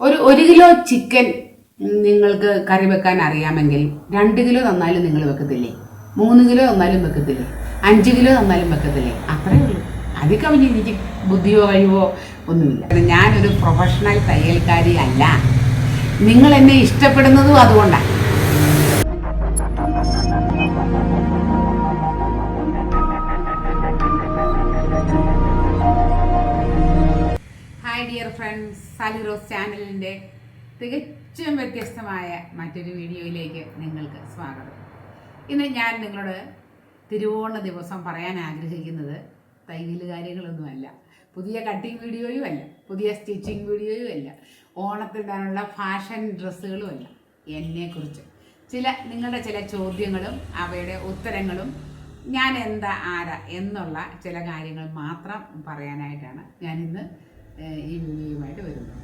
ഒരു ഒരു kilo chicken നിങ്ങൾക്ക് കറി വെക്കാൻ അറിയാമെങ്കിൽ രണ്ട് കിലോ തന്നാലും നിങ്ങൾ വെക്കത്തില്ലേ? മൂന്ന് കിലോ തന്നാലും വെക്കത്തില്ലേ? അഞ്ച് കിലോ തന്നാലും വെക്കത്തില്ലേ? അത്രയേ ഉള്ളൂ. അതിൽ കവിഞ്ഞ് എനിക്ക് ബുദ്ധിയോ കഴിവോ ഒന്നുമില്ല. ഞാനൊരു പ്രൊഫഷണൽ തയ്യൽക്കാരി അല്ല നിങ്ങൾ എന്നെ ഇഷ്ടപ്പെടുന്നതും അതുകൊണ്ടാണ് സാലി റോസ് ചാനലിന്റെ തികച്ചും വ്യത്യസ്തമായ മറ്റൊരു വീഡിയോയിലേക്ക് നിങ്ങൾക്ക് സ്വാഗതം. ഇന്ന് ഞാൻ നിങ്ങളോട് തിരുവോണ ദിവസം പറയാൻ ആഗ്രഹിക്കുന്നത് തയ്യൽ കാര്യങ്ങളൊന്നുമല്ല പുതിയ കട്ടിങ് വീഡിയോയും അല്ല പുതിയ സ്റ്റിച്ചിങ് വീഡിയോയും അല്ല ഓണത്തിടാനുള്ള ഫാഷൻ ഡ്രസ്സുകളും അല്ല എന്നെക്കുറിച്ച്. ചില നിങ്ങളുടെ ചില ചോദ്യങ്ങളും അവയുടെ ഉത്തരങ്ങളും ഞാൻ എന്താ ആരാ എന്നുള്ള ചില കാര്യങ്ങൾ മാത്രം പറയാനായിട്ടാണ് ഞാനിന്ന് ഈ വരുന്നത്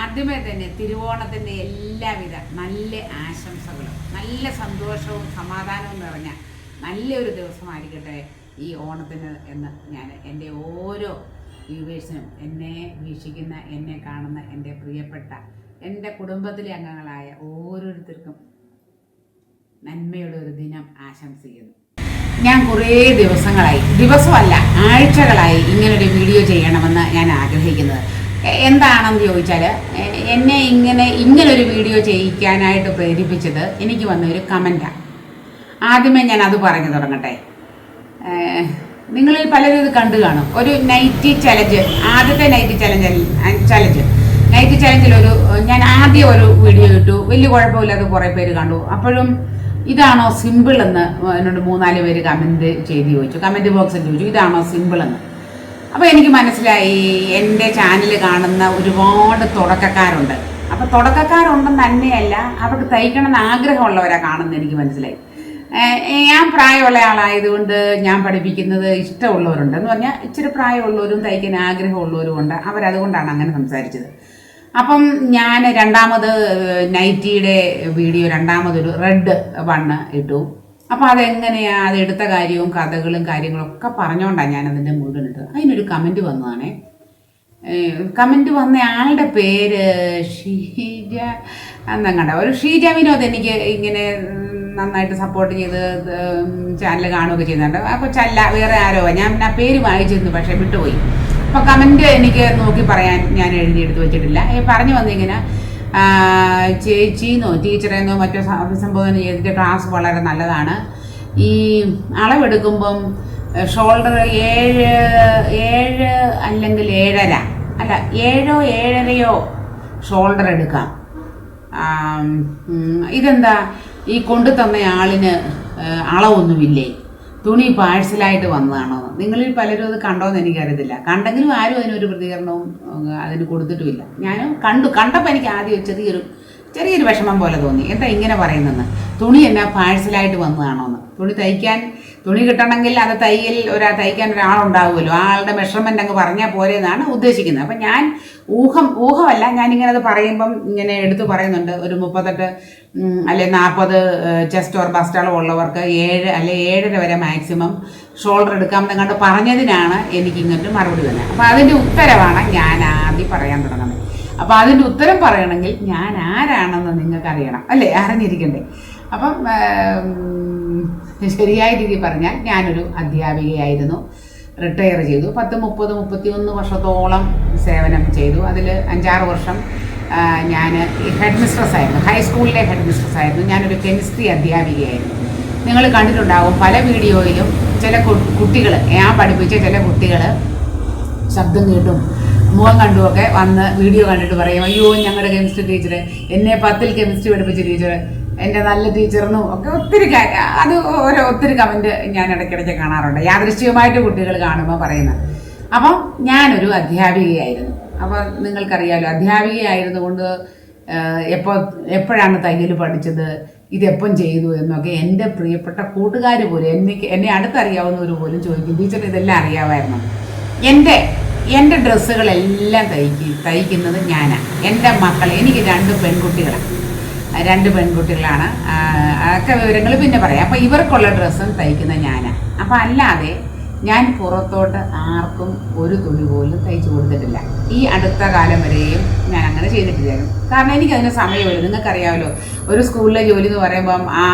ആദ്യമേ തന്നെ തിരുവോണത്തിന്റെ എല്ലാവിധ നല്ല ആശംസകളും നല്ല സന്തോഷവും സമാധാനവും നിറഞ്ഞ നല്ലൊരു ദിവസമായിരിക്കട്ടെ ഈ ഓണത്തിന് എന്ന് ഞാൻ എന്റെ ഓരോ വ്യൂവേഴ്സിനും എന്നെ വീക്ഷിക്കുന്ന എന്നെ കാണുന്ന എന്റെ പ്രിയപ്പെട്ട എന്റെ കുടുംബത്തിലെ അംഗങ്ങളായ ഓരോരുത്തർക്കും നന്മയുടെ ഒരു ദിനം ആശംസിക്കുന്നു. ഞാൻ കുറേ ദിവസങ്ങളായി ദിവസമല്ല ആഴ്ചകളായി ഇങ്ങനൊരു വീഡിയോ ചെയ്യണമെന്ന് ഞാൻ ആഗ്രഹിക്കുന്നത്. എന്താണെന്ന് ചോദിച്ചാൽ എന്നെ ഇങ്ങനെ ഇങ്ങനൊരു വീഡിയോ ചെയ്യിക്കാനായിട്ട് പ്രേരിപ്പിച്ചത് എനിക്ക് വന്ന ഒരു കമന്റാണ് ആദ്യമേ ഞാൻ അത് പറഞ്ഞു തുടങ്ങട്ടെ. നിങ്ങളിൽ പലരും ഇത് കണ്ടു കാണും. ഒരു നൈറ്റി ചലഞ്ച് ആദ്യത്തെ നൈറ്റി ചലഞ്ച് ചലഞ്ച് നൈറ്റി ചലഞ്ചിൽ ഒരു ഞാൻ ആദ്യം ഒരു വീഡിയോ ഇട്ടു. വലിയ കുഴപ്പമില്ലാതെ കുറേ പേര് കണ്ടു. അപ്പോഴും ഇതാണോ സിമ്പിൾ എന്ന് എന്നോട് മൂന്നാൽ പേര് കമന്റ് ചെയ്ത് ചോദിച്ചു. കമന്റ് ബോക്സിൽ ചോദിച്ചു ഇതാണോ സിമ്പിൾ എന്ന്? അപ്പോൾ എനിക്ക് മനസ്സിലായി എന്റെ ചാനൽ കാണുന്ന ഒരുപാട് തുടക്കക്കാരുണ്ട്. അപ്പോൾ തുടക്കക്കാരുണ്ടെന്ന് തന്നെയല്ല അവർക്ക് തയ്ക്കണമെന്ന് ആഗ്രഹമുള്ളവരാണ് കാണുന്നത് എനിക്ക് മനസ്സിലായി. ഞാൻ പ്രായമുള്ള ആളായതുകൊണ്ട് ഞാൻ പഠിപ്പിക്കുന്നത് ഇഷ്ടമുള്ളവരുണ്ട്. എന്ന് പറഞ്ഞാൽ ഇച്ചിരി പ്രായമുള്ളവരും തയ്ക്കാൻ ആഗ്രഹമുള്ളവരും ഉണ്ട്. അവരതുകൊണ്ടാണ് അങ്ങനെ സംസാരിച്ചത്. അപ്പം ഞാൻ രണ്ടാമത് നൈറ്റിയുടെ വീഡിയോ രണ്ടാമതൊരു റെഡ് വണ്ണ് ഇട്ടു. അപ്പോൾ അതെങ്ങനെയാണ് അത് എടുത്ത കാര്യവും കഥകളും കാര്യങ്ങളും ഒക്കെ പറഞ്ഞുകൊണ്ടാണ് ഞാൻ അതിന്റെ മുഴുവൻ ഇട്ടത്. അതിനൊരു കമന്റ് വന്നതാണേ. കമന്റ് വന്ന ആളുടെ പേര് ഷീജ എന്നങ്ങണ്ട. ഒരു ഷീജ വിനോദ് എനിക്ക് ഇങ്ങനെ നന്നായിട്ട് സപ്പോർട്ട് ചെയ്ത് ചാനൽ കാണുകയൊക്കെ ചെയ്യുന്നുണ്ട് അപ്പോൾ ചല്ല വേറെ ആരോ ഞാൻ ആ പേര് വായിച്ചിരുന്നു പക്ഷേ വിട്ടുപോയി. അപ്പോൾ കമന്റ് എനിക്ക് നോക്കി പറയാൻ ഞാൻ എഴുതിയെടുത്ത് വെച്ചിട്ടില്ല. പറഞ്ഞു വന്നിങ്ങനെ ചേച്ചിന്നോ ടീച്ചറെന്നോ മറ്റോ അഭിസംബോധന ചെയ്തിട്ട് ക്ലാസ് വളരെ നല്ലതാണ്. ഈ അളവെടുക്കുമ്പം ഷോൾഡർ ഏഴ് ഏഴ് അല്ലെങ്കിൽ ഏഴര അല്ല ഏഴോ ഏഴരയോ ഷോൾഡർ എടുക്കാം. ഇതെന്താ? ഈ കൊണ്ടു തന്ന ആളിന് അളവൊന്നുമില്ലേ? തുണി പാഴ്സലായിട്ട് വന്നതാണോ? നിങ്ങളിൽ പലരും അത് കണ്ടോന്ന് എനിക്കറിയത്തില്ല. കണ്ടെങ്കിലും ആരും അതിനൊരു പ്രതികരണവും അതിന് കൊടുത്തിട്ടുമില്ല. ഞാൻ കണ്ടു. കണ്ടപ്പോൾ എനിക്ക് ആദ്യം ചെറിയൊരു ചെറിയൊരു വിഷമം പോലെ തോന്നി. എന്താ ഇങ്ങനെ പറയുന്നെന്ന് തുണി എന്നാ പാഴ്സലായിട്ട് വന്നതാണോന്ന്? തുണി തയ്ക്കാൻ തുണി കിട്ടണമെങ്കിൽ അത് തയ്യൽ ഒരാ തയ്ക്കാൻ ഒരാളുണ്ടാവുമല്ലോ. ആ ആളുടെ മെഷർമെന്റ് അങ്ങ് പറഞ്ഞാൽ പോരെ എന്നാണ് ഉദ്ദേശിക്കുന്നത്. അപ്പം ഞാൻ ഊഹം ഊഹമല്ല. ഞാനിങ്ങനെ അത് പറയുമ്പം ഇങ്ങനെ എടുത്തു പറയുന്നുണ്ട്. ഒരു മുപ്പത്തെട്ട് അല്ലെ നാൽപ്പത് ചെസ്റ്റ് ഓർ ബസ്റ്റളവ് ഉള്ളവർക്ക് ഏഴ് അല്ലെ ഏഴര വരെ മാക്സിമം ഷോൾഡർ എടുക്കാമെന്ന് കണ്ട് പറഞ്ഞതിനാണ് എനിക്ക് ഇങ്ങോട്ട് മറുപടി തന്നെ അപ്പം അതിന്റെ ഉത്തരവാണ് ഞാൻ ആദ്യം പറയാൻ തുടങ്ങുന്നത്. അപ്പോൾ അതിന്റെ ഉത്തരം പറയണമെങ്കിൽ ഞാൻ ആരാണെന്ന് നിങ്ങൾക്കറിയണം. അല്ലേ? അറിഞ്ഞിരിക്കണ്ടേ. അപ്പം ശരിയായ രീതിയിൽ പറഞ്ഞാൽ ഞാനൊരു അധ്യാപികയായിരുന്നു. റിട്ടയർ ചെയ്തു. പത്ത് മുപ്പത് മുപ്പത്തി ഒന്ന് വർഷത്തോളം സേവനം ചെയ്തു. അതിൽ അഞ്ചാറ് വർഷം ഞാൻ ഹെഡ് മിസ്ട്രസ് ആയിരുന്നു. ഹൈസ്കൂളിലെ ഹെഡ് മിസ്ട്രസ് ആയിരുന്നു. ഞാനൊരു കെമിസ്ട്രി അധ്യാപികയായിരുന്നു. നിങ്ങൾ കണ്ടിട്ടുണ്ടാവും പല വീഡിയോയിലും ചില കുട്ടികൾ ഞാൻ പഠിപ്പിച്ച ചില കുട്ടികൾ ശബ്ദം കേട്ടും മുഖം കണ്ടുമൊക്കെ വന്ന് വീഡിയോ കണ്ടിട്ട് പറയും അയ്യോ ഞങ്ങളുടെ കെമിസ്ട്രി ടീച്ചർ എന്നെ പത്തിൽ കെമിസ്ട്രി പഠിപ്പിച്ച ടീച്ചർ എന്റെ നല്ല ടീച്ചറിനും ഒക്കെ ഒത്തിരി അത് ഓരോ ഒത്തിരി കമന്റ് ഞാൻ ഇടയ്ക്കിടയ്ക്ക് കാണാറുണ്ട്. യാദൃശ്ചികമായിട്ട് കുട്ടികൾ കാണുമ്പോൾ പറയുന്നത്. അപ്പം ഞാനൊരു അധ്യാപികയായിരുന്നു. അപ്പോൾ നിങ്ങൾക്കറിയാമല്ലോ അധ്യാപികയായിരുന്നുകൊണ്ട് എപ്പോൾ എപ്പോഴാണ് തയ്യൽ പഠിച്ചത് ഇതെപ്പം ചെയ്തു എന്നൊക്കെ എന്റെ പ്രിയപ്പെട്ട കൂട്ടുകാർ പോലും എന്നെ എന്നെ അടുത്തറിയാവുന്നവർ പോലും ചോദിക്കും ടീച്ചർ ഇതെല്ലാം അറിയാമായിരുന്നു? എന്റെ എന്റെ ഡ്രസ്സുകളെല്ലാം തയ്ക്കി തയ്ക്കുന്നത് ഞാനാണ് എന്റെ മക്കൾ എനിക്ക് രണ്ട് പെൺകുട്ടികളാണ് രണ്ട് പെൺകുട്ടികളാണ്. അതൊക്കെ വിവരങ്ങൾ പിന്നെ പറയാം. അപ്പോൾ ഇവർക്കുള്ള ഡ്രസ്സും തയ്ക്കുന്ന ഞാനാണ് അപ്പോൾ അല്ലാതെ ഞാൻ പുറത്തോട്ട് ആർക്കും ഒരു തുണി പോലും തയ്ച്ചു കൊടുത്തിട്ടില്ല. ഈ അടുത്ത കാലം വരെയും ഞാൻ അങ്ങനെ ചെയ്തിട്ടില്ലായിരുന്നു. കാരണം എനിക്കതിന് സമയമില്ല. നിങ്ങൾക്കറിയാമല്ലോ ഒരു സ്കൂളിലെ ജോലി എന്ന് പറയുമ്പം ആ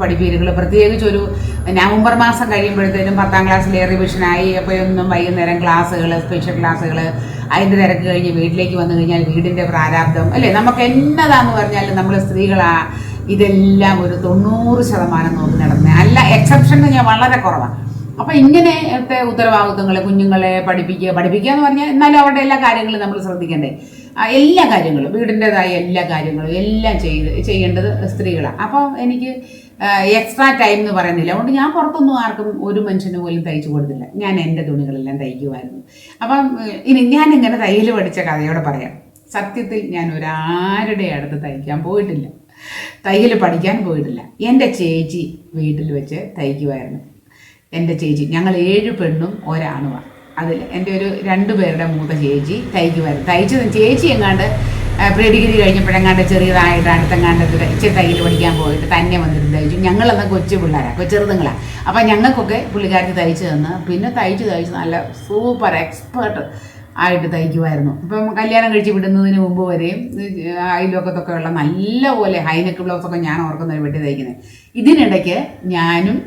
പഠിപ്പീരുകൾ പ്രത്യേകിച്ച് ഒരു നവംബർ മാസം കഴിയുമ്പോഴത്തേനും പത്താം ക്ലാസ്സിലെ റിവിഷനായി അപ്പോൾ ഒന്നും വൈകുന്നേരം ക്ലാസ്സുകൾ സ്പെഷ്യൽ ക്ലാസ്സുകൾ അതിന്റെ തിരക്ക് കഴിഞ്ഞ് വീട്ടിലേക്ക് വന്നു കഴിഞ്ഞാൽ വീടിന്റെ പ്രാരാബ്ദം. അല്ലേ? നമുക്ക് എന്നതാന്ന് പറഞ്ഞാൽ നമ്മൾ സ്ത്രീകളാ ഇതെല്ലാം ഒരു തൊണ്ണൂറ് ശതമാനം നോക്കി നടന്നത് അല്ല എക്സെപ്ഷൻ ഞാൻ വളരെ കുറവാണ് അപ്പം ഇങ്ങനത്തെ ഉത്തരവാദിത്വങ്ങൾ കുഞ്ഞുങ്ങളെ പഠിപ്പിക്കുക. പഠിപ്പിക്കുക എന്ന് പറഞ്ഞാൽ എന്നാലും അവരുടെ എല്ലാ കാര്യങ്ങളും നമ്മൾ ശ്രദ്ധിക്കണ്ടേ. എല്ലാ കാര്യങ്ങളും വീടിന്റെതായ എല്ലാ കാര്യങ്ങളും എല്ലാം ചെയ്ത് ചെയ്യേണ്ടത് സ്ത്രീകളാണ് അപ്പം എനിക്ക് എക്സ്ട്രാ ടൈം എന്ന് പറയുന്നില്ല. അതുകൊണ്ട് ഞാൻ പുറത്തൊന്നും ആർക്കും ഒരു മനുഷ്യന് പോലും തയ്ച്ചു കൊടുത്തില്ല. ഞാൻ എന്റെ തുണികളെല്ലാം തയ്ക്കുമായിരുന്നു. അപ്പം ഇനി ഞാൻ ഇങ്ങനെ തയ്യൽ പഠിച്ച കഥയോടെ പറയാം. സത്യത്തിൽ ഞാൻ ഒരാരുടെ അടുത്ത് തയ്ക്കാൻ പോയിട്ടില്ല. തയ്യൽ പഠിക്കാൻ പോയിട്ടില്ല. എന്റെ ചേച്ചി വീട്ടിൽ വെച്ച് തയ്ക്കുമായിരുന്നു. എന്റെ ചേച്ചി ഞങ്ങൾ ഏഴ് പെണ്ണും ഒരാണുമാണ് അതിൽ എന്റെ ഒരു രണ്ട് പേരുടെ മൂത്ത ചേച്ചി തയ്ക്കുമായിരുന്നു. തയ്ച്ചത് ചേച്ചി എങ്ങാണ്ട് പ്രീ ഡിഗ്രി കഴിഞ്ഞപ്പോഴെങ്ങാണ്ട് ചെറിയതായിട്ട് അടുത്തെങ്ങാണ്ട് ഇച്ചിരി തയ്യൽ പഠിക്കാൻ പോയിട്ട് തന്നെ വന്നിട്ട് തയ്ച്ചു. ഞങ്ങളന്ന് കൊച്ചു പിള്ളേരാണ് കൊച്ചെറുതുങ്ങളാണ് അപ്പം ഞങ്ങൾക്കൊക്കെ പുള്ളിക്കാർക്ക് തയ്ച്ചു തന്ന് പിന്നെ തയ്ച്ച് തയ്ച്ച് നല്ല സൂപ്പർ എക്സ്പേർട്ട് ആയിട്ട് തയ്ക്കുമായിരുന്നു. ഇപ്പം കല്യാണം കഴിച്ച് വിടുന്നതിന് മുമ്പ് വരെയും അയൽവക്കത്തൊക്കെ ഉള്ള നല്ല പോലെ ഹൈനെക്ക് ബ്ലൗസൊക്കെ ഞാൻ ഓർക്കുന്ന ഒരു വെട്ടി തയ്ക്കുന്നത് ഇതിനിടയ്ക്ക് ഞാനും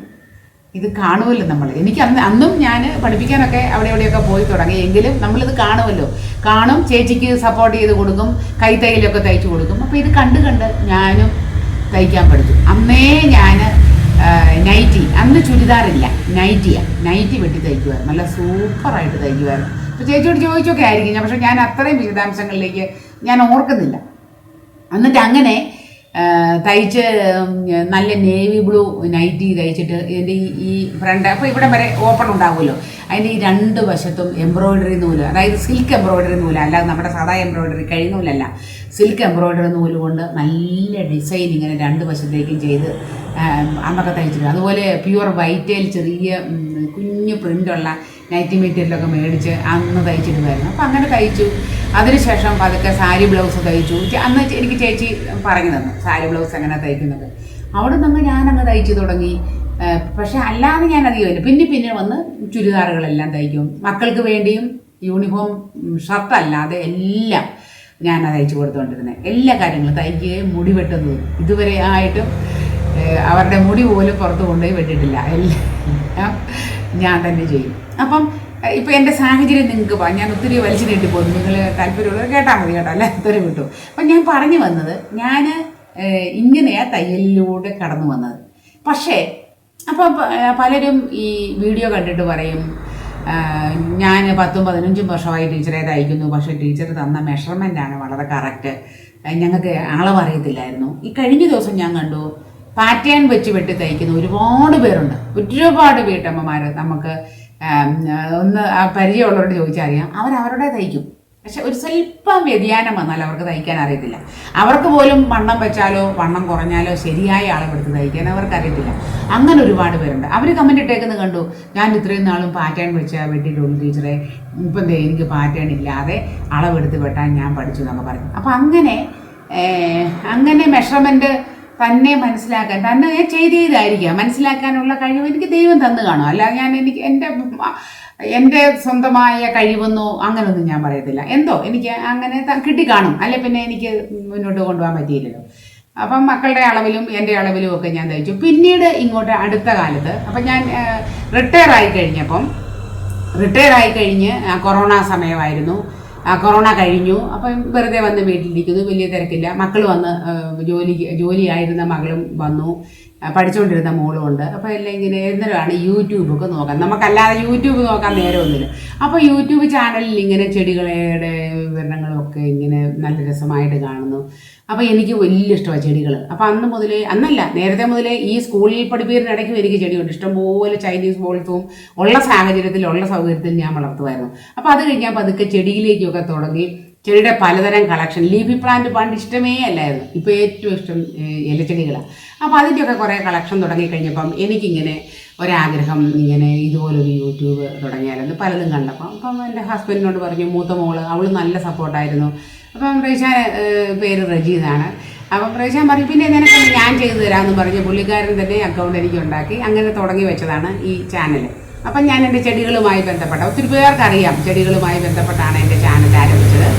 ഇത് കാണുമല്ലോ നമ്മൾ. എനിക്ക് അന്ന് അന്നും ഞാൻ പഠിപ്പിക്കാനൊക്കെ അവിടെ എവിടെയൊക്കെ പോയി തുടങ്ങി. എങ്കിലും നമ്മളിത് കാണുമല്ലോ. കാണും ചേച്ചിക്ക് സപ്പോർട്ട് ചെയ്ത് കൊടുക്കും കൈത്തൈലൊക്കെ തയ്ച്ചു കൊടുക്കും. അപ്പോൾ ഇത് കണ്ട് കണ്ട് ഞാനും തയ്ക്കാൻ പഠിച്ചു. അന്നേ ഞാൻ നൈറ്റി അന്ന് ചുരിദാറില്ല നൈറ്റിയാണ് നൈറ്റി വെട്ടി തയ്ക്കുമായിരുന്നു നല്ല സൂപ്പറായിട്ട് തയ്ക്കുമായിരുന്നു അപ്പോൾ ചേച്ചിയോട് ചോദിച്ചൊക്കെ ആയിരിക്കും. ഞാൻ പക്ഷേ ഞാൻ അത്രയും വിശദാംശങ്ങളിലേക്ക് ഞാൻ ഓർക്കുന്നില്ല. എന്നിട്ട് അങ്ങനെ തയ്ച്ച് നല്ല നേവി ബ്ലൂ നൈറ്റി തയ്ച്ചിട്ട് എന്റെ ഈ ഈ ഫ്രണ്ട് അപ്പോൾ ഇവിടെ വരെ ഓപ്പൺ ഉണ്ടാവുമല്ലോ. അതിന്റെ ഈ രണ്ട് വശത്തും എംബ്രോയ്ഡറി നൂൽ അതായത് സിൽക്ക് എംബ്രോയ്ഡറി നൂല അല്ലാതെ നമ്മുടെ സാധാ എംബ്രോയ്ഡറി കഴിഞ്ഞ നൂലല്ല സിൽക്ക് എംബ്രോയ്ഡറി നൂൽ കൊണ്ട് നല്ല ഡിസൈൻ ഇങ്ങനെ രണ്ട് വശത്തേക്കും ചെയ്ത് അന്നൊക്കെ തയ്ച്ചിട്ടുണ്ട്. അതുപോലെ പ്യുവർ വൈറ്റേൽ ചെറിയ കുഞ്ഞ് പ്രിന്റുള്ള നൈറ്റി മെറ്റീരിയലൊക്കെ മേടിച്ച് അന്ന് തയ്ച്ചിട്ട് വരുന്നു അപ്പം അങ്ങനെ തയ്ച്ചു. അതിനുശേഷം പതുക്കെ സാരി ബ്ലൗസ് തയ്ച്ചു. അന്ന് എനിക്ക് ചേച്ചി പറഞ്ഞു തന്നു സാരി ബ്ലൗസ് എങ്ങനെ തയ്ക്കുന്നത്? അവിടെ നിന്ന് ഞാനങ്ങ് തയ്ച്ചു തുടങ്ങി. പക്ഷെ അല്ലാതെ ഞാൻ അധികമില്ല പിന്നെ പിന്നെ വന്ന് ചുരിദാറുകളെല്ലാം തയ്ക്കും. മക്കൾക്ക് വേണ്ടിയും യൂണിഫോം ഷർട്ടല്ലാതെ എല്ലാം ഞാൻ തയ്ച്ചു കൊടുത്തുകൊണ്ടിരുന്നത് എല്ലാ കാര്യങ്ങളും തയ്ക്കുകയും മുടി വെട്ടുന്നതും. ഇതുവരെ ആയിട്ടും അവരുടെ മുടി പോലും പുറത്ത് കൊണ്ടുപോയി വെട്ടിട്ടില്ല. എല്ലാം ഞാൻ തന്നെ ചെയ്യും. അപ്പം ഏഹ് എന്റെ സാഹചര്യം നിങ്ങൾക്ക് ഞാൻ ഒത്തിരി വലിച്ചു നീട്ടി പോകുന്നു നിങ്ങൾ താല്പര്യമുള്ളവർ കേട്ടാൽ മതി കേട്ടോ അല്ലെ? ഒത്തിരി കിട്ടും. അപ്പം ഞാൻ പറഞ്ഞു വന്നത് ഞാൻ ഇങ്ങനെയാ തയ്യലിലൂടെ കടന്നു വന്നത്. പക്ഷേ അപ്പോൾ പലരും ഈ വീഡിയോ കണ്ടിട്ട് പറയും ഞാൻ പത്തും പതിനഞ്ചും വർഷമായി ടീച്ചറെ തയ്ക്കുന്നു. പക്ഷേ ടീച്ചർ തന്ന മെഷർമെന്റാണ് വളരെ കറക്റ്റ് ഞങ്ങൾക്ക് അളവ് അറിയത്തില്ലായിരുന്നു. ഈ കഴിഞ്ഞ ദിവസം ഞാൻ കണ്ടു പാറ്റേൺ വെച്ച് വെട്ടി തയ്ക്കുന്ന ഒരുപാട് പേരുണ്ട്. ഒരുപാട് വീട്ടമ്മമാർ നമുക്ക് ഒന്ന് പരിചയമുള്ളവരോട് ചോദിച്ചാൽ അറിയാം. അവരവരുടെ തയ്ക്കും. പക്ഷെ ഒരു സ്വല്പം വ്യതിയാനം വന്നാൽ അവർക്ക് തയ്ക്കാൻ അറിയത്തില്ല. അവർക്ക് പോലും വണ്ണം വെച്ചാലോ വണ്ണം കുറഞ്ഞാലോ ശരിയായ ആളെടുത്ത് തയ്ക്കാൻ അവർക്ക് അറിയത്തില്ല അങ്ങനെ ഒരുപാട് പേരുണ്ട്. അവർ കമന്റ് ഇട്ടേക്കുന്നത് കണ്ടു. ഞാൻ ഇത്രയും നാളും പാറ്റേൺ വെച്ച വെട്ടിയിട്ടുള്ളൂ ടീച്ചറെ ഇപ്പം ദേ എനിക്ക് പാറ്റേൺ ഇല്ലാതെ അളവെടുത്ത് വെട്ടാൻ ഞാൻ പഠിച്ചു എന്നൊക്കെ പറഞ്ഞു. അപ്പം അങ്ങനെ അങ്ങനെ മെഷർമെന്റ് തന്നെ മനസ്സിലാക്കാൻ തന്നെ ഞാൻ ചെയ്ത് ചെയ്തായിരിക്കാം മനസ്സിലാക്കാനുള്ള കഴിവ് എനിക്ക് ദൈവം തന്നു കാണും. അല്ലാതെ ഞാൻ എനിക്ക് എന്റെ എന്റെ സ്വന്തമായ കഴിവെന്നോ അങ്ങനെയൊന്നും ഞാൻ പറയത്തില്ല. എന്തോ എനിക്ക് അങ്ങനെ കിട്ടിക്കാണും. അല്ലെ പിന്നെ എനിക്ക് മുന്നോട്ട് കൊണ്ടുപോകാൻ പറ്റിയില്ലല്ലോ. അപ്പം മക്കളുടെ അളവിലും എന്റെ അളവിലും ഒക്കെ ഞാൻ തയ്ച്ചു പിന്നീട് ഇങ്ങോട്ട് അടുത്ത കാലത്ത് അപ്പം ഞാൻ റിട്ടയർ ആയി കഴിഞ്ഞപ്പം റിട്ടയർ ആയി കഴിഞ്ഞ് കൊറോണ സമയമായിരുന്നു. കൊറോണ കഴിഞ്ഞു. അപ്പം വെറുതെ വന്ന് വീട്ടിലിരിക്കുന്നു. വലിയ തിരക്കില്ല. മക്കൾ വന്ന് ജോലി ജോലിയായിരുന്ന മകളും വന്നു. പഠിച്ചുകൊണ്ടിരുന്ന മോളും ഉണ്ട്. അപ്പോൾ എല്ലാം ഇങ്ങനെ എന്നേരമാണ് യൂട്യൂബൊക്കെ നോക്കാം നമുക്കല്ലാതെ യൂട്യൂബ് നോക്കാൻ നേരമൊന്നുമില്ല. അപ്പോൾ യൂട്യൂബ് ചാനലിൽ ഇങ്ങനെ ചെടികളുടെ വിവരണങ്ങളൊക്കെ ഇങ്ങനെ നല്ല രസമായിട്ട് കാണുന്നു. അപ്പോൾ എനിക്ക് വലിയ ഇഷ്ടമാണ് ചെടികൾ അപ്പോൾ അന്ന് മുതലേ അന്നല്ല നേരത്തെ മുതലേ ഈ സ്കൂളിൽ പഠിപ്പിക്കുന്ന ഇടയ്ക്കും എനിക്ക് ചെടിയുണ്ട്. ഇഷ്ടംപോലെ ചൈനീസ് ബോൾസും ഉള്ള സാഹചര്യത്തിൽ ഉള്ള സൗകര്യത്തിൽ ഞാൻ വളർത്തുമായിരുന്നു. അപ്പോൾ അത് കഴിഞ്ഞാൽ പതുക്കെ ചെടിയിലേക്കൊക്കെ തുടങ്ങി. ചെടിയുടെ പലതരം കളക്ഷൻ ലീഫി പ്ലാന്റ് പണ്ട് ഇഷ്ടമേ അല്ലായിരുന്നു. ഇപ്പോൾ ഏറ്റവും ഇഷ്ടം ഇലച്ചെടികളാണ് അപ്പോൾ അതിന്റെയൊക്കെ കുറേ കളക്ഷൻ തുടങ്ങിക്കഴിഞ്ഞപ്പം എനിക്കിങ്ങനെ ഒരാഗ്രഹം ഇങ്ങനെ ഇതുപോലൊരു യൂട്യൂബ് തുടങ്ങിയാലെന്ന് പലതും കണ്ടപ്പം. അപ്പം എന്റെ ഹസ്ബൻഡിനോട് പറഞ്ഞു മൂത്ത മോൾ അവൾ നല്ല സപ്പോർട്ടായിരുന്നു അപ്പം റീഷാൻ പേര് റജീതാണ് അപ്പം പ്രേശാൻ പറഞ്ഞു പിന്നെ നിനക്കൊന്ന് ഞാൻ ചെയ്തു തരാമെന്ന് പറഞ്ഞ് പുള്ളിക്കാരൻ തന്നെ അക്കൗണ്ട് എനിക്ക് ഉണ്ടാക്കി. അങ്ങനെ തുടങ്ങി വെച്ചതാണ് ഈ ചാനൽ അപ്പം ഞാൻ എന്റെ ചെടികളുമായി ബന്ധപ്പെട്ട ഒത്തിരി പേർക്കറിയാം ചെടികളുമായി ബന്ധപ്പെട്ടാണ് എന്റെ ചാനൽ ആരംഭിച്ചത്.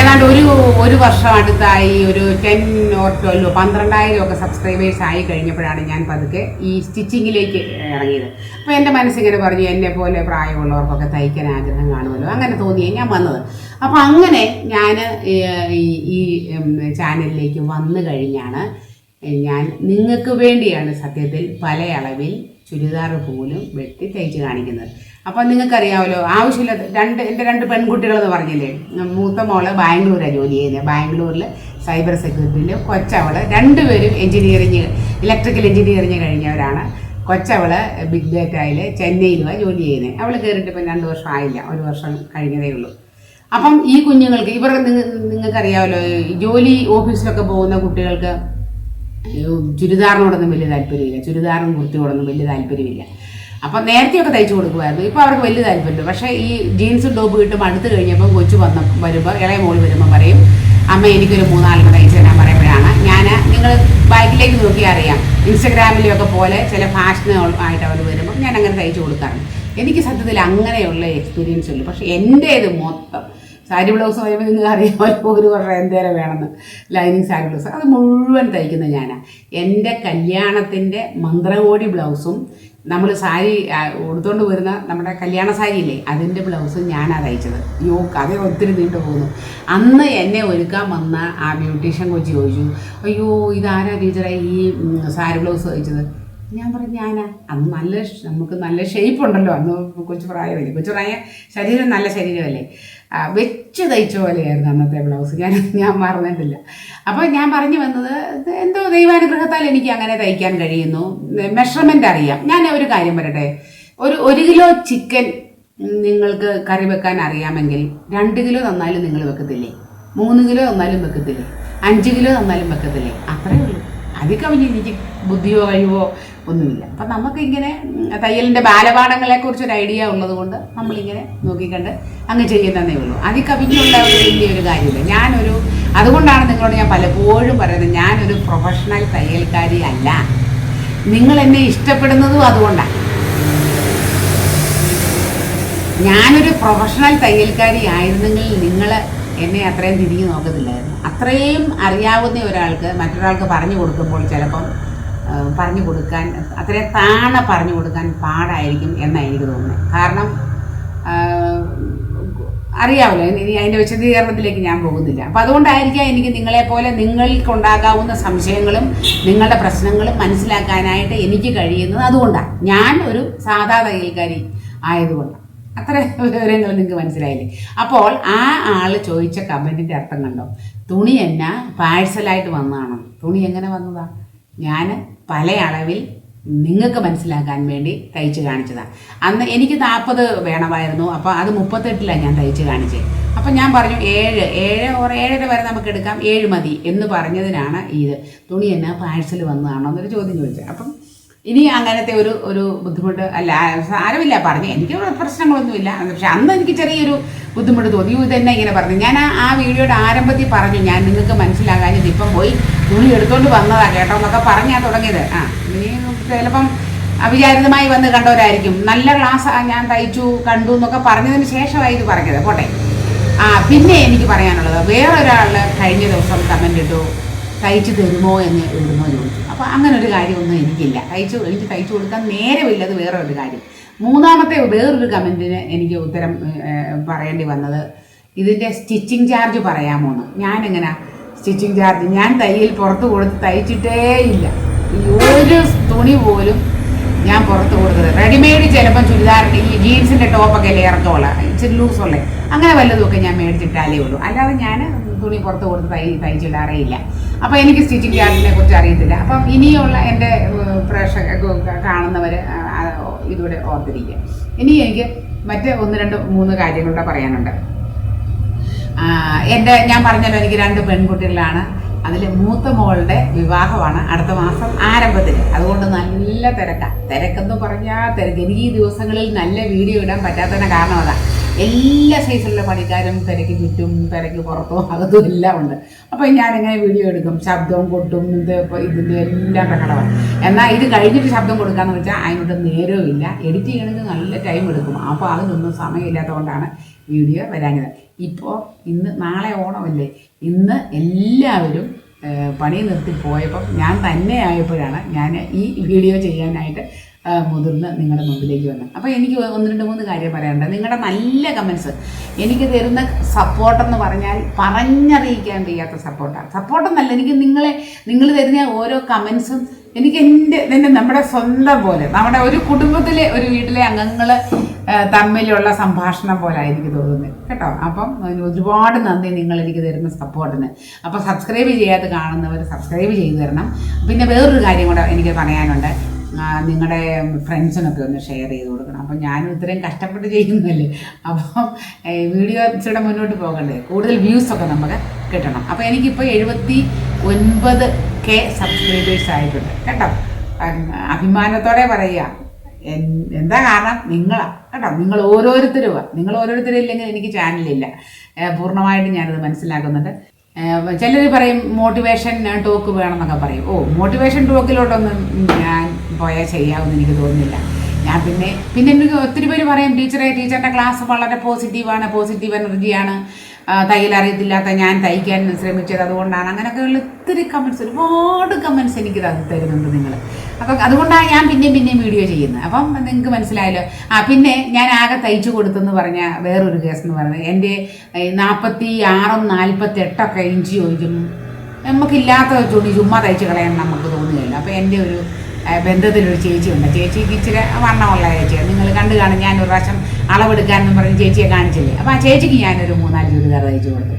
ഏതാണ്ട് ഒരു ഒരു വർഷം അടുത്തായി ഒരു ടെൻ ഓർ ട്വൽവ് പന്ത്രണ്ടായിരം ഒക്കെ സബ്സ്ക്രൈബേഴ്സ് ആയി കഴിഞ്ഞപ്പോഴാണ് ഞാൻ പതുക്കെ ഈ സ്റ്റിച്ചിങ്ങിലേക്ക് ഇറങ്ങിയത്. അപ്പോൾ എന്റെ മനസ്സിങ്ങനെ പറഞ്ഞു എന്നെ പോലെ പ്രായമുള്ളവർക്കൊക്കെ തയ്ക്കാൻ ആഗ്രഹം കാണുമല്ലോ. അങ്ങനെ തോന്നിയേ ഞാൻ വന്നത്. അപ്പോൾ അങ്ങനെ ഞാൻ ഈ ചാനലിലേക്ക് വന്നു കഴിഞ്ഞാണ് ഞാൻ നിങ്ങൾക്ക് വേണ്ടിയാണ് സത്യത്തിൽ പല അളവിൽ ചുരിദാർ പോലും വെട്ടി തയ്ച്ച് കാണിക്കുന്നത്. അപ്പം നിങ്ങൾക്കറിയാമല്ലോ ആവശ്യമില്ല രണ്ട് എന്റെ രണ്ട് പെൺകുട്ടികളെന്ന് പറഞ്ഞില്ലേ? മൂത്ത മോൾ ബാംഗ്ലൂരാണ് ജോലി ചെയ്യുന്നത് ബാംഗ്ലൂരിൽ സൈബർ സെക്യൂരിറ്റിയിൽ കൊച്ചവൾ രണ്ടുപേരും എഞ്ചിനീയറിങ് ഇലക്ട്രിക്കൽ എഞ്ചിനീയറിങ് കഴിഞ്ഞവരാണ്. കൊച്ചവൾ ബിഗ് ഡേറ്റയിൽ ചെന്നൈയിലുമാണ് ജോലി ചെയ്യുന്നത് അവൾ കയറിയിട്ട് ഇപ്പം രണ്ട് വർഷം ആയില്ല. ഒരു വർഷം കഴിഞ്ഞതേ ഉള്ളൂ. അപ്പം ഈ കുഞ്ഞുങ്ങൾക്ക് ഇവർ നിങ്ങൾക്കറിയാമല്ലോ ജോലി ഓഫീസിലൊക്കെ പോകുന്ന കുട്ടികൾക്ക് ചുരിദാറിനോടൊന്നും വലിയ താല്പര്യമില്ല. ചുരിദാറും കുർത്തിയോടൊന്നും വലിയ താല്പര്യമില്ല. അപ്പം നേരത്തെയൊക്കെ തയ്ച്ചു കൊടുക്കുമായിരുന്നു. ഇപ്പോൾ അവർക്ക് വലിയ താല്പര്യമില്ല. പക്ഷേ ഈ ജീൻസും ടോപ്പ് കിട്ടും അടുത്ത് കഴിഞ്ഞപ്പം കൊച്ചു വന്ന വരുമ്പോൾ ഇളയ മോൾ വരുമ്പോൾ പറയും അമ്മ എനിക്കൊരു മൂന്നാലിന് തയ്ച്ചു തരാൻ പറയുമ്പോഴാണ് ഞാൻ നിങ്ങൾ ബാക്കിലേക്ക് നോക്കി അറിയാം. ഇൻസ്റ്റഗ്രാമിലൊക്കെ പോലെ ചില ഫാഷനുകൾ ആയിട്ട് അവർ വരുമ്പോൾ ഞാൻ അങ്ങനെ തയ്ച്ചു കൊടുക്കാറുണ്ട്. എനിക്ക് സത്യത്തിൽ അങ്ങനെയുള്ള എക്സ്പീരിയൻസ് ഉള്ളൂ പക്ഷേ എന്റേത് മൊത്തം സാരി ബ്ലൗസ് പറയുമ്പോൾ നിങ്ങൾ അറിയാമല്ലോ ഒരു വർഷം എന്തേരം വേണമെന്ന്. ലൈനിങ് സാരി ബ്ലൗസ് അത് മുഴുവൻ തയ്ക്കുന്നത് ഞാനാണ് എന്റെ കല്യാണത്തിന്റെ മന്ത്രകോടി ബ്ലൗസും നമ്മൾ സാരി ഉടുത്തുകൊണ്ട് വരുന്ന നമ്മുടെ കല്യാണ സാരി ഇല്ലേ അതിന്റെ ബ്ലൗസ് ഞാനാണ് തയ്ച്ചത്. യോ കഥ ഒത്തിരി നീണ്ടു പോകുന്നു. അന്ന് എന്നെ ഒരുക്കാൻ വന്ന ആ ബ്യൂട്ടീഷ്യൻ കൊച്ചി ചോദിച്ചു അയ്യോ ഇതാരാ ടീച്ചറെ ഈ സാരി ബ്ലൗസ് തയ്ച്ചത്? ഞാൻ പറഞ്ഞു ഞാനാ. അന്ന് നല്ല നമുക്ക് നല്ല ഷേപ്പ് ഉണ്ടല്ലോ അന്ന് കൊച്ചു പ്രായമല്ലേ. കൊച്ചു പ്രായ ശരീരം നല്ല ശരീരമല്ലേ. വെച്ച് തയ്ച്ച പോലെയായിരുന്നു അന്നത്തെ ബ്ലൗസ്. ഞാൻ ഞാൻ മറന്നിട്ടില്ല. അപ്പോൾ ഞാൻ പറഞ്ഞു വന്നത് എന്തോ ദൈവാനുഗ്രഹത്താൽ എനിക്ക് അങ്ങനെ തയ്ക്കാൻ കഴിയുന്നു. മെഷർമെന്റ് അറിയാം. ഞാൻ ഒരു കാര്യം പറയട്ടെ? ഒരു ഒരു കിലോ ചിക്കൻ നിങ്ങൾക്ക് കറി വെക്കാൻ അറിയാമെങ്കിൽ രണ്ട് കിലോ തന്നാലും നിങ്ങൾ വെക്കത്തില്ലേ? മൂന്ന് കിലോ തന്നാലും വെക്കത്തില്ലേ? അഞ്ച് കിലോ തന്നാലും വെക്കത്തില്ലേ? അത്രയേ ഉള്ളൂ. അതിൽ കവിഞ്ഞ് എനിക്ക് ബുദ്ധിയോ കഴിവോ ഒന്നുമില്ല. അപ്പം നമുക്കിങ്ങനെ തയ്യലിന്റെ ബാലപാഠങ്ങളെക്കുറിച്ച് ഒരു ഐഡിയ ഉള്ളത് കൊണ്ട് നമ്മളിങ്ങനെ നോക്കിക്കണ്ട് അങ്ങ് ചെയ്യുന്നതേ ഉള്ളൂ. അതിൽ കവിഞ്ഞുള്ള ഒരു വലിയൊരു കാര്യമില്ല. ഞാനൊരു അതുകൊണ്ടാണ് നിങ്ങളോട് ഞാൻ പലപ്പോഴും പറയുന്നത് ഞാനൊരു പ്രൊഫഷണൽ തയ്യൽക്കാരി അല്ല. നിങ്ങൾ എന്നെ ഇഷ്ടപ്പെടുന്നതും അതുകൊണ്ടാണ് ഞാനൊരു പ്രൊഫഷണൽ തയ്യൽക്കാരി ആയിരുന്നെങ്കിൽ നിങ്ങൾ എന്നെ അത്രയും തിരിഞ്ഞു നോക്കത്തില്ലായിരുന്നു. അത്രയും അറിയാവുന്ന ഒരാൾക്ക് മറ്റൊരാൾക്ക് പറഞ്ഞു കൊടുക്കുമ്പോൾ ചിലപ്പം പറഞ്ഞു കൊടുക്കാൻ അത്രയും താണ പറഞ്ഞു കൊടുക്കാൻ പാടായിരിക്കും എന്നാണ് എനിക്ക് തോന്നുന്നത്. കാരണം അറിയാമല്ലോ ഇനി അതിന്റെ വിശദീകരണത്തിലേക്ക് ഞാൻ പോകുന്നില്ല. അപ്പം അതുകൊണ്ടായിരിക്കാം എനിക്ക് നിങ്ങളെപ്പോലെ നിങ്ങൾക്കുണ്ടാകാവുന്ന സംശയങ്ങളും നിങ്ങളുടെ പ്രശ്നങ്ങളും മനസ്സിലാക്കാനായിട്ട് എനിക്ക് കഴിയുന്നത് അതുകൊണ്ടാണ്. ഞാൻ ഒരു സാധാ തയ്യൽക്കാരി ആയതുകൊണ്ടാണ്. അത്ര വിവരങ്ങൾ നിങ്ങൾക്ക് മനസ്സിലായില്ലേ? അപ്പോൾ ആ ആൾ ചോദിച്ച കമന്റിന്റെ അർത്ഥം കണ്ടോ? തുണി എന്നാ പാഴ്സലായിട്ട് വന്നതാണോ തുണി എങ്ങനെ വന്നതാ? ഞാൻ പല അളവിൽ നിങ്ങൾക്ക് മനസ്സിലാക്കാൻ വേണ്ടി തയ്ച്ച് കാണിച്ചതാണ് അന്ന് എനിക്ക് നാൽപ്പത് വേണമായിരുന്നു. അപ്പോൾ അത് മുപ്പത്തെട്ടിലാണ് ഞാൻ തയ്ച്ച് കാണിച്ചത് അപ്പം ഞാൻ പറഞ്ഞു ഏഴ് ഏഴ് ഓർ ഏഴര വരെ നമുക്ക് എടുക്കാം ഏഴ് മതി എന്ന് പറഞ്ഞതിനാണ് ഇത്. തുണി എന്നാ പാഴ്സൽ വന്നതാണോ എന്നൊരു ചോദ്യം ചോദിച്ചത് അപ്പം ഇനി അങ്ങനത്തെ ഒരു ഒരു ബുദ്ധിമുട്ട് അല്ല സാരമില്ല പറഞ്ഞു. എനിക്ക് പ്രശ്നങ്ങളൊന്നുമില്ല. പക്ഷെ അന്ന് എനിക്ക് ചെറിയൊരു ബുദ്ധിമുട്ട് തോന്നി. ഇത് തന്നെ ഇങ്ങനെ പറഞ്ഞു. ഞാൻ ആ ആ വീഡിയോയുടെ ആരംഭത്തിൽ പറഞ്ഞു ഞാൻ നിങ്ങൾക്ക് മനസ്സിലാകാഞ്ഞത് ഇപ്പം പോയി തുണി എടുത്തുകൊണ്ട് വന്നതാ കേട്ടോ എന്നൊക്കെ പറഞ്ഞാൽ തുടങ്ങിയത്. ആ ഇനി ചിലപ്പം അവിചാരിതമായി വന്ന് കണ്ടവരായിരിക്കും. നല്ല ക്ലാസ് ഞാൻ തയ്ച്ചു കണ്ടു എന്നൊക്കെ പറഞ്ഞതിന് ശേഷമായി ഇത് പറഞ്ഞത്. പോട്ടെ. ആ പിന്നെ എനിക്ക് പറയാനുള്ളത് വേറൊരാൾ കഴിഞ്ഞ ദിവസം കമന്റ് ഇട്ടു തയ്ച്ചു തരുമോ എന്ന് എഴുതുമോ ചോദിച്ചു. അപ്പോൾ അങ്ങനെ ഒരു കാര്യമൊന്നും എനിക്കില്ല. തയ്ച്ചു എനിക്ക് തയ്ച്ചു കൊടുക്കാൻ നേരമില്ല വേറെ ഒരു കാര്യം. മൂന്നാമത്തെ വേറൊരു കമന്റിന് എനിക്ക് ഉത്തരം പറയേണ്ടി വന്നത് ഇതിന്റെ സ്റ്റിച്ചിങ് ചാർജ് പറയാമോ എന്ന് ഞാനെങ്ങനെ സ്റ്റിച്ചിങ് ചാർജ് ഞാൻ തയ്യൽ പുറത്ത് കൊടുത്ത് തയ്ച്ചിട്ടേ ഇല്ല. ഒരു തുണി പോലും ഞാൻ പുറത്ത് കൊടുത്തത് റെഡിമെയ്ഡ് ചിലപ്പം ചുരിദാറിന്റെ ഈ ജീൻസിന്റെ ടോപ്പൊക്കെ അല്ലേ ഇറക്കമുള്ള ഇച്ചിരി ഉള്ളേ അങ്ങനെ വല്ലതുമൊക്കെ ഞാൻ മേടിച്ചിട്ടാലേ ഉള്ളൂ. അല്ലാതെ ഞാൻ തുണി പുറത്ത് കൊടുത്ത് തൈ തയ്ച്ചിടാറേ അറിയില്ല അപ്പോൾ എനിക്ക് സ്റ്റിച്ചിങ് ക്ലാസിനെ കുറിച്ച് അറിയത്തില്ല. അപ്പം ഇനിയുള്ള എന്റെ പ്രേക്ഷക കാണുന്നവർ ഇതുകൂടെ ഓർത്തിരിക്കുക. ഇനി എനിക്ക് മറ്റ് ഒന്ന് രണ്ട് മൂന്ന് കാര്യങ്ങളുടെ പറയാനുണ്ട്. എന്റെ ഞാൻ പറഞ്ഞല്ലോ എനിക്ക് രണ്ട് പെൺകുട്ടികളാണ്. അതിൽ മൂത്ത മോളുടെ വിവാഹമാണ് അടുത്ത മാസം ആരംഭത്തിൽ അതുകൊണ്ട് നല്ല തിരക്കാണ് തിരക്കെന്ന് പറഞ്ഞാൽ തിരക്ക്. എനിക്ക് ഈ ദിവസങ്ങളിൽ നല്ല വീഡിയോ ഇടാൻ പറ്റാത്തതിന് കാരണം അതാ. എല്ലാ സൈസിലുള്ള പണിക്കാരും തിരക്ക് ചുറ്റും തിരക്ക് പുറത്തും അകത്തും എല്ലാം ഉണ്ട്. അപ്പോൾ ഞാനിങ്ങനെ വീഡിയോ എടുക്കും. ശബ്ദവും കൊട്ടും ഇത് ഇതിന്റെ എല്ലാം പ്രകടമാണ്. എന്നാൽ ഇത് കഴിഞ്ഞിട്ട് ശബ്ദം കൊടുക്കാന്ന് വെച്ചാൽ അതിനോട് നേരവും ഇല്ല. എഡിറ്റ് ചെയ്യണമെങ്കിൽ നല്ല ടൈം എടുക്കും. അപ്പോൾ അതിനൊന്നും സമയമില്ലാത്തതുകൊണ്ടാണ് വീഡിയോ വരാഞ്ഞത്. ഇപ്പോൾ ഇന്ന് നാളെ ഓണമല്ലേ? ഇന്ന് എല്ലാവരും പണി നിർത്തി പോയപ്പോൾ ഞാൻ തന്നെ ആയപ്പോഴാണ് ഞാൻ ഈ വീഡിയോ ചെയ്യാനായിട്ട് മുതിർന്ന് നിങ്ങളുടെ മുമ്പിലേക്ക് വന്നു. അപ്പോൾ എനിക്ക് ഒന്ന് രണ്ട് മൂന്ന് കാര്യം പറയാനുണ്ട്. നിങ്ങളുടെ നല്ല കമൻസ് എനിക്ക് തരുന്ന സപ്പോർട്ടെന്ന് പറഞ്ഞാൽ പറഞ്ഞറിയിക്കാൻ വയ്യാത്ത സപ്പോർട്ടാണ് സപ്പോർട്ടെന്നല്ല എനിക്ക് നിങ്ങളെ നിങ്ങൾ തരുന്ന ഓരോ കമൻസും എനിക്ക് എന്റെ തന്നെ നമ്മുടെ സ്വന്തം പോലെ നമ്മുടെ ഒരു കുടുംബത്തിലെ ഒരു വീട്ടിലെ അംഗങ്ങൾ തമ്മിലുള്ള സംഭാഷണം പോലെ എനിക്ക് തോന്നുന്നത് കേട്ടോ? അപ്പം ഒരുപാട് നന്ദി നിങ്ങൾ എനിക്ക് തരുന്ന സപ്പോർട്ടിന് അപ്പോൾ സബ്സ്ക്രൈബ് ചെയ്യാതെ കാണുന്നവർ സബ്സ്ക്രൈബ് ചെയ്തു തരണം. പിന്നെ വേറൊരു കാര്യം കൂടെ എനിക്ക് പറയാനുണ്ട്. നിങ്ങളുടെ ഫ്രണ്ട്സിനൊക്കെ ഒന്ന് ഷെയർ ചെയ്ത് കൊടുക്കണം. അപ്പം ഞാനും ഇത്രയും കഷ്ടപ്പെട്ട് ചെയ്യുന്നതല്ലേ? അപ്പം വീഡിയോ ഇച്ചിരി മുന്നോട്ട് പോകണ്ടേ? കൂടുതൽ വ്യൂസൊക്കെ നമുക്ക് കിട്ടണം. അപ്പോൾ എനിക്കിപ്പോൾ എഴുപത്തി ഒൻപത് കെ സബ്സ്ക്രൈബേഴ്സ് ആയിട്ടുണ്ട്. കേട്ടോ? അഭിമാനത്തോടെ പറയുക. എന്താ കാരണം? നിങ്ങളാണ് കേട്ടോ? നിങ്ങൾ ഓരോരുത്തരും നിങ്ങൾ ഓരോരുത്തരും ഇല്ലെങ്കിൽ എനിക്ക് ചാനലില്ല പൂർണമായിട്ടും ഞാനത് മനസ്സിലാക്കുന്നുണ്ട്. ചിലർ പറയും മോട്ടിവേഷൻ ടോക്ക് വേണമെന്നൊക്കെ പറയും. ഓ മോട്ടിവേഷൻ ടോക്കിലോട്ടൊന്നും ഞാൻ പോയാൽ ചെയ്യാമെന്ന് എനിക്ക് തോന്നുന്നില്ല. ഞാൻ പിന്നെ പിന്നെ എനിക്ക് ഒത്തിരി പേര് പറയും ടീച്ചറെ ടീച്ചറിന്റെ ക്ലാസ് വളരെ പോസിറ്റീവാണ് പോസിറ്റീവ് എനർജിയാണ് തയ്യൽ അറിയത്തില്ലാത്ത ഞാൻ തയ്ക്കാൻ ശ്രമിച്ചത് അതുകൊണ്ടാണ്. അങ്ങനെയൊക്കെയുള്ള ഒത്തിരി കമൻസ് ഒരുപാട് കമൻസ് എനിക്ക് തരുന്നുണ്ട് നിങ്ങൾ അപ്പം അതുകൊണ്ടാണ് ഞാൻ പിന്നെയും പിന്നെയും വീഡിയോ ചെയ്യുന്നത്. അപ്പം നിങ്ങൾക്ക് മനസ്സിലായല്ലോ. ആ പിന്നെ ഞാൻ ആകെ തയ്ച്ചു കൊടുത്തെന്ന് പറഞ്ഞ വേറൊരു കേസ് എന്ന് പറയുന്നത്. എന്റെ നാൽപ്പത്തി ആറും നാൽപ്പത്തി എട്ടൊക്കെ ഇഞ്ചി ചോദിക്കും നമുക്കില്ലാത്ത തുണി ചുമ്മാ തയ്ച്ച് കളയാൻ നമുക്ക് തോന്നുകയില്ല. അപ്പോൾ എന്റെ ഒരു ബന്ധത്തിലൊരു ചേച്ചിയുണ്ട്. ചേച്ചിക്ക് ഇച്ചിരി വണ്ണമുള്ള ചേച്ചിയാണ്. നിങ്ങൾ കണ്ടു കാണും ഞാൻ ഒരു പ്രാവശ്യം അളവെടുക്കാനെന്ന് പറഞ്ഞ് ചേച്ചിയെ കാണിച്ചില്ലേ. അപ്പോൾ ആ ചേച്ചിക്ക് ഞാനൊരു മൂന്നാൽ ചുരിദാർ തയ്ച്ചു കൊടുത്തു.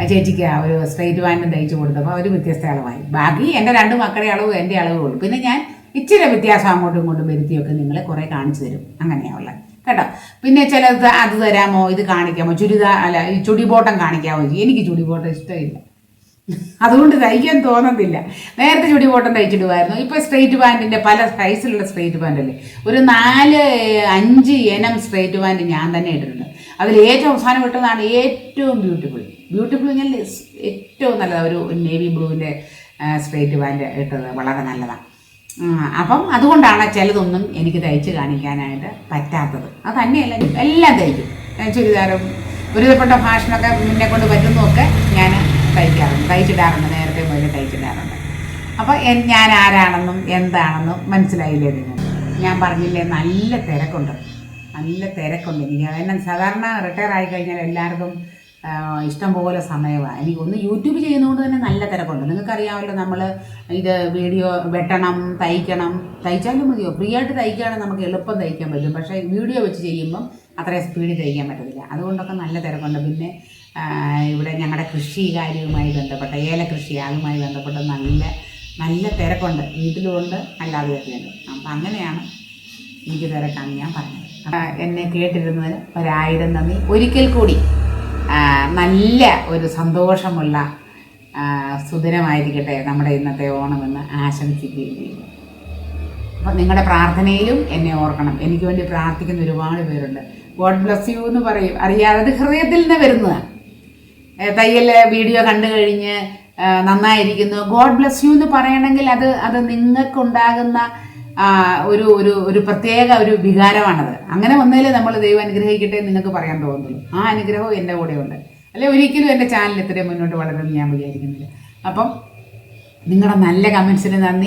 ആ ചേച്ചിക്ക് ആ ഒരു സ്ട്രൈറ്റ് പാന്റും തയ്ച്ചു കൊടുത്തപ്പോൾ ഒരു വ്യത്യസ്ത അളവായി. ബാക്കി എന്റെ രണ്ട് മക്കളുടെ അളവ് എന്റെ അളവ് ഉള്ളൂ. പിന്നെ ഞാൻ ഇച്ചിരി വ്യത്യാസം അങ്ങോട്ടും ഇങ്ങോട്ടും വരുത്തിയൊക്കെ നിങ്ങളെ കുറേ കാണിച്ചു തരും. അങ്ങനെയാണുള്ളത് കേട്ടോ? പിന്നെ ചിലത് അത് തരാമോ? ഇത് കാണിക്കാമോ? ചുരിദാർ അല്ല ഈ ചുടിബോട്ടം കാണിക്കാമോ? എനിക്ക് ചുടിബോട്ടം ഇഷ്ടമില്ല. അതുകൊണ്ട് തയ്ക്കാൻ തോന്നത്തില്ല. നേരത്തെ ചുടി ബോട്ടം തയ്ച്ചിടുമായിരുന്നു ഇപ്പോൾ സ്ട്രെയിറ്റ് പാന്റിന്റെ പല സൈസിലുള്ള സ്ട്രെയിറ്റ് പാന്റല്ലേ ഒരു നാല് അഞ്ച് ഇനം സ്ട്രെയിറ്റ് പാന്റ് ഞാൻ തന്നെ ഇട്ടിട്ടുണ്ട്. അതിൽ ഏറ്റവും അവസാനം ഇട്ടതാണ് ഏറ്റവും ബ്യൂട്ടിഫുൾ ബ്യൂട്ടിഫുൾ ഞാൻ ഏറ്റവും നല്ലതാണ് ഒരു നേവി ബ്ലൂവിന്റെ സ്ട്രെയിറ്റ് പാന്റ് ഇട്ടത്. വളരെ നല്ലതാണ് അപ്പം അതുകൊണ്ടാണ് ചിലതൊന്നും എനിക്ക് തയ്ച്ച് കാണിക്കാനായിട്ട് പറ്റാത്തത്. അത് തന്നെയല്ല എല്ലാം തയ്ക്കും. ചുരിദാറും ഒരുവിധപ്പെട്ട ഫാഷനൊക്കെ മുന്നേ കൊണ്ട് പറ്റുന്നതൊക്കെ ഞാൻ തയ്ക്കാറുണ്ട്. തയ്ച്ചിടാറുണ്ട്. നേരത്തെ മുതൽ തയ്ച്ചിടാറുണ്ട്. അപ്പോൾ ഞാൻ ആരാണെന്നും എന്താണെന്നും മനസ്സിലായില്ലേ നിങ്ങൾ? ഞാൻ പറഞ്ഞില്ലേ നല്ല തിരക്കുണ്ട്. നല്ല തിരക്കുണ്ട്. എനിക്ക് അതെന്നെ സാധാരണ റിട്ടയർ ആയി കഴിഞ്ഞാൽ എല്ലാവർക്കും ഇഷ്ടം ഇഷ്ടംപോലെ സമയമാണ്. എനിക്ക് ഒന്ന് യൂട്യൂബ് ചെയ്യുന്നതുകൊണ്ട് തന്നെ നല്ല തിരക്കുണ്ട്. നിങ്ങൾക്കറിയാമല്ലോ നമ്മൾ ഇത് വീഡിയോ വെട്ടണം തയ്ക്കണം. തയ്ച്ചാലും മതിയോ? ഫ്രീ ആയിട്ട് തയ്ക്കുകയാണെങ്കിൽ നമുക്ക് എളുപ്പം തയ്ക്കാൻ പറ്റും. പക്ഷേ വീഡിയോ വെച്ച് ചെയ്യുമ്പം അത്രയും സ്പീഡിൽ തയ്ക്കാൻ പറ്റത്തില്ല. അതുകൊണ്ടൊക്കെ നല്ല തിരക്കുണ്ട്. പിന്നെ ഇവിടെ ഞങ്ങളുടെ കൃഷി കാര്യവുമായി ബന്ധപ്പെട്ട ഏലകൃഷി അതുമായി ബന്ധപ്പെട്ട നല്ല നല്ല തിരക്കുണ്ട്. വീട്ടിലുമുണ്ട് അല്ലാതെയൊക്കെയുണ്ട് അപ്പം അങ്ങനെയാണ് എനിക്ക് തിരക്കാണ് ഞാൻ പറഞ്ഞത്. എന്നെ കേട്ടിരുന്നതിന് ഒരായിരം നന്ദി. ഒരിക്കൽ കൂടി നല്ല ഒരു സന്തോഷമുള്ള സുദിനമായിരിക്കട്ടെ നമ്മുടെ ഇന്നത്തെ ഓണമെന്ന് ആശംസിക്കുകയും. ചെയ്യുന്നു അപ്പം നിങ്ങളുടെ പ്രാർത്ഥനയിലും എന്നെ ഓർക്കണം. എനിക്ക് വേണ്ടി പ്രാർത്ഥിക്കുന്ന ഒരുപാട് പേരുണ്ട്. ഗോഡ് ബ്ലസ് യു എന്ന് പറയും. അറിയാതെ ഹൃദയത്തിൽ നിന്ന് വരുന്നതാണ്. തയ്യൽ വീഡിയോ കണ്ടു കഴിഞ്ഞ് നന്നായിരിക്കുന്നു. ഗോഡ് ബ്ലസ് യു എന്ന് പറയണമെങ്കിൽ അത് അത് നിങ്ങൾക്കുണ്ടാകുന്ന ഒരു ഒരു ഒരു പ്രത്യേക ഒരു വികാരമാണത്. അങ്ങനെ വന്നാലേ നമ്മൾ ദൈവം അനുഗ്രഹിക്കട്ടെ നിങ്ങൾക്ക് പറയാൻ തോന്നുള്ളൂ. ആ അനുഗ്രഹവും എന്റെ കൂടെ ഉണ്ട് അല്ലെ ഒരിക്കലും എന്റെ ചാനൽ ഇത്രയും മുന്നോട്ട് വളരുമെന്ന് ഞാൻ വിചാരിക്കുന്നില്ല. അപ്പം നിങ്ങളുടെ നല്ല കമൻസിന് നന്ദി.